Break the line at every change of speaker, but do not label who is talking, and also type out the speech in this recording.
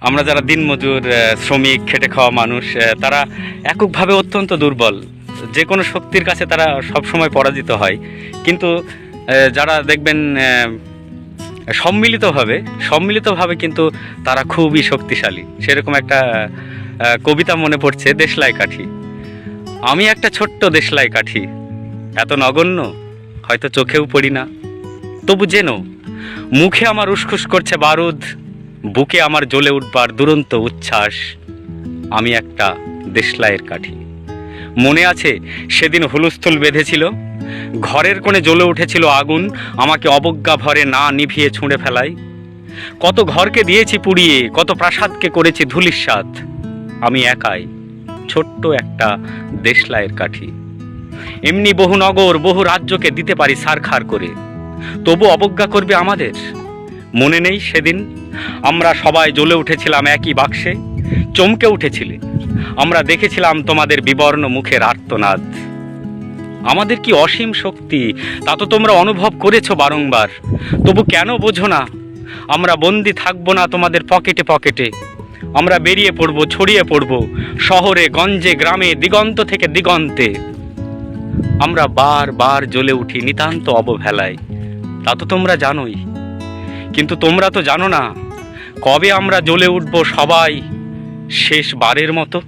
আমরা যারা দিনমজুর শ্রমিক, খেটে খাওয়া মানুষ তারা এককভাবে অত্যন্ত দুর্বল। যে কোনো শক্তির কাছে তারা সবসময় পরাজিত হয়। কিন্তু যারা দেখবেন সম্মিলিতভাবে সম্মিলিতভাবে কিন্তু তারা খুবই শক্তিশালী। সেরকম একটা কবিতা মনে পড়ছে, দেশলাই কাঠি। আমি একটা ছোট্ট দেশলাই কাঠি। এত নগণ্য, হয়তো চোখেও পড়ি না। তবু যেন মুখে আমার উসখুস করছে বারুদ। বুকে আমার জ্বলে উঠবার দুরন্ত উচ্ছ্বাস, আমি একটা দেশলাইয়ের কাঠি। মনে আছে, সেদিন হুলস্থুল বেঁধেছিল, ঘরের কোণে জ্বলে উঠেছিল আগুন, আমাকে অবজ্ঞা ভরে না নিভিয়ে ছুঁড়ে ফেলাই। কত ঘরকে দিয়েছি পুড়িয়ে, কত প্রাসাদকে করেছি ধুলিস্বাদ আমি একাই ছোট্ট একটা দেশলাইয়ের কাঠি। এমনি বহু নগর, বহু রাজ্যকে দিতে পারি সারখার করে, তবু অবজ্ঞা করবে আমাদের? মনে নেই সেদিন। আমরা সবাই জ্বলে উঠেছিলাম একই বাক্সে, চমকে উঠেছিলে। আমরা দেখেছিলাম তোমাদের বিবর্ণ মুখের আর্তনাদ। আমাদের কি অসীম শক্তি, তা তো তোমরা অনুভব করেছ বারংবার। তবু কেন বোঝো না, আমরা বন্দি থাকব না তোমাদের পকেটে পকেটে। আমরা বেরিয়ে পড়ব, ছড়িয়ে পড়ব, শহরে, গঞ্জে, গ্রামে, দিগন্ত থেকে দিগন্তে। আমরা বার বার জ্বলে উঠি নিতান্ত অবহেলায়। তা তো তোমরা জানোই। কিন্তু তোমরা তো জানো না কবে আমরা জ্বলে উঠব সবাই শেষবারের মতো?